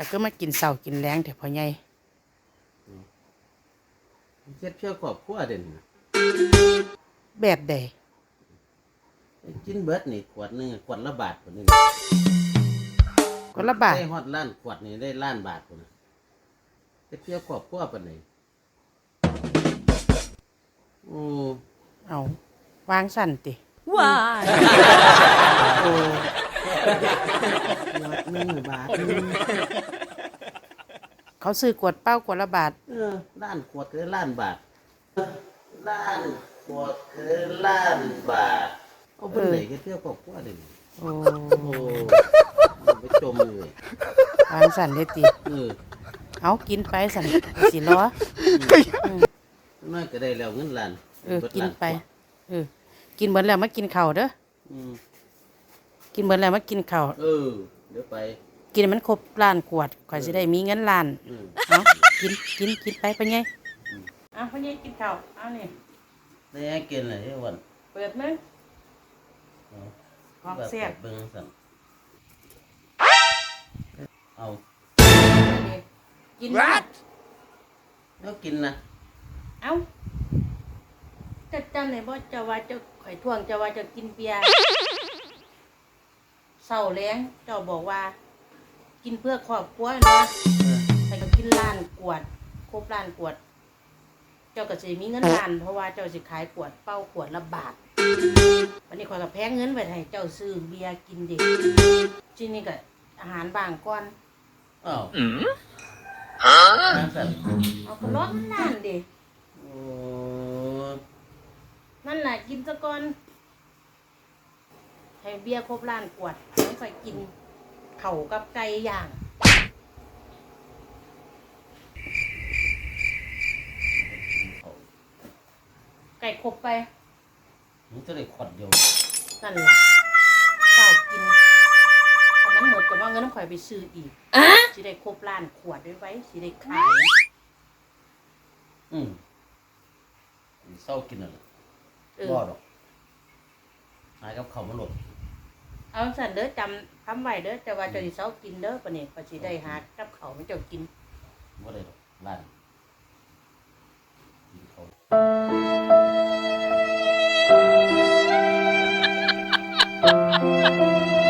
จะก็มากินเสากินแรงแต่พอใหญ่เฮ็ดเพื่อครอบครัวเด่นน่ะแบบใดกินเบิดนี่ขวดหนึงอะขวดละบาทคนนึงก็ละบาทได้ฮอดล้านขวดนี่ได้ล้านบาทคนน่ะเฮ็ดเพื่อครอบครัวปานใดโอ้เอาวางสั่นติ Why? โอ้ขวดหนึงบาทหนึงเขาซื้อกวดเป้ากวดละบาท เออล้านขวดคือล้านบาทล้านขวดคือล้านบาทเอาเป็นไหนเฮ็ดเพื่อครอบครัวเด่นโอ้โอ้ไปจมเลยวางสั่นเลยติ เออเอากินไปสั่นสิล้อน้อยก็ได้แล้วเงินล้านเออบิดกินล้าไปกว่าเออ กินเหมือนแล้วมากินข้าวเด้อ อืม กินเหมือนแล้วมากินข้าวเออ เดี๋ยวไป กินให้มันครบล้านขวดข่อยสิได้มีเงินล้านอืม เอากินกินกินไปไปไงเอาไปไงกินข้าวเอานี่ได้ให้กินเลยที่วันเปิดมึงเอาของแซ่บเบิ่งสั่นเอากิน What? แล้วกินนะเอาจะจำไหนบ่เจะว่าเจะข่อยทวงเจะว่าเจะกินเบียร์ เศร้าแรงเจ้าบอกว่า กินเพื่อครอบครัวเนาะเออแต่ก็กินล้านกวด ครบล้านกวด เจ้าก็สิมีเงินล้าน เพราะว่าเจ้าสิขายขวดเป้าขวดละบาทวันนี้ข่อยก็แพงเงินไปให้เจ้าซื้อเบียร์กินเด็กที่นี่ก็อาหารบางก้อนอ้าวนั่นสั่นเอาก็ร้อนนั่นเด็โอ้นั่นแหละกินซะก่อน ให้เบียร์ครบล้านขวดแล้วค่อยกินเข่าวกับไก่ย่างไก่ครบไปมันจะได้ขวดเดียวนั่นแหละเศร้ากินอันนั้นหมดก็ว่าเงินน้ำข่อยไปซื้ออีกสิได้ครบล้านขวดไว้ไว้สิได้ขาย อืมเศร้ากินอะไรเออ บ่ดอกหายกับเขาวมาหลด เอาสันเด้อจำคำไว้เด้อจะว่าจะดิเซากินเด้อปะเนี่ยพอสิได้หากับเขาไม่เจ้ากิน บ่ได้ดอกร้านกินเขาว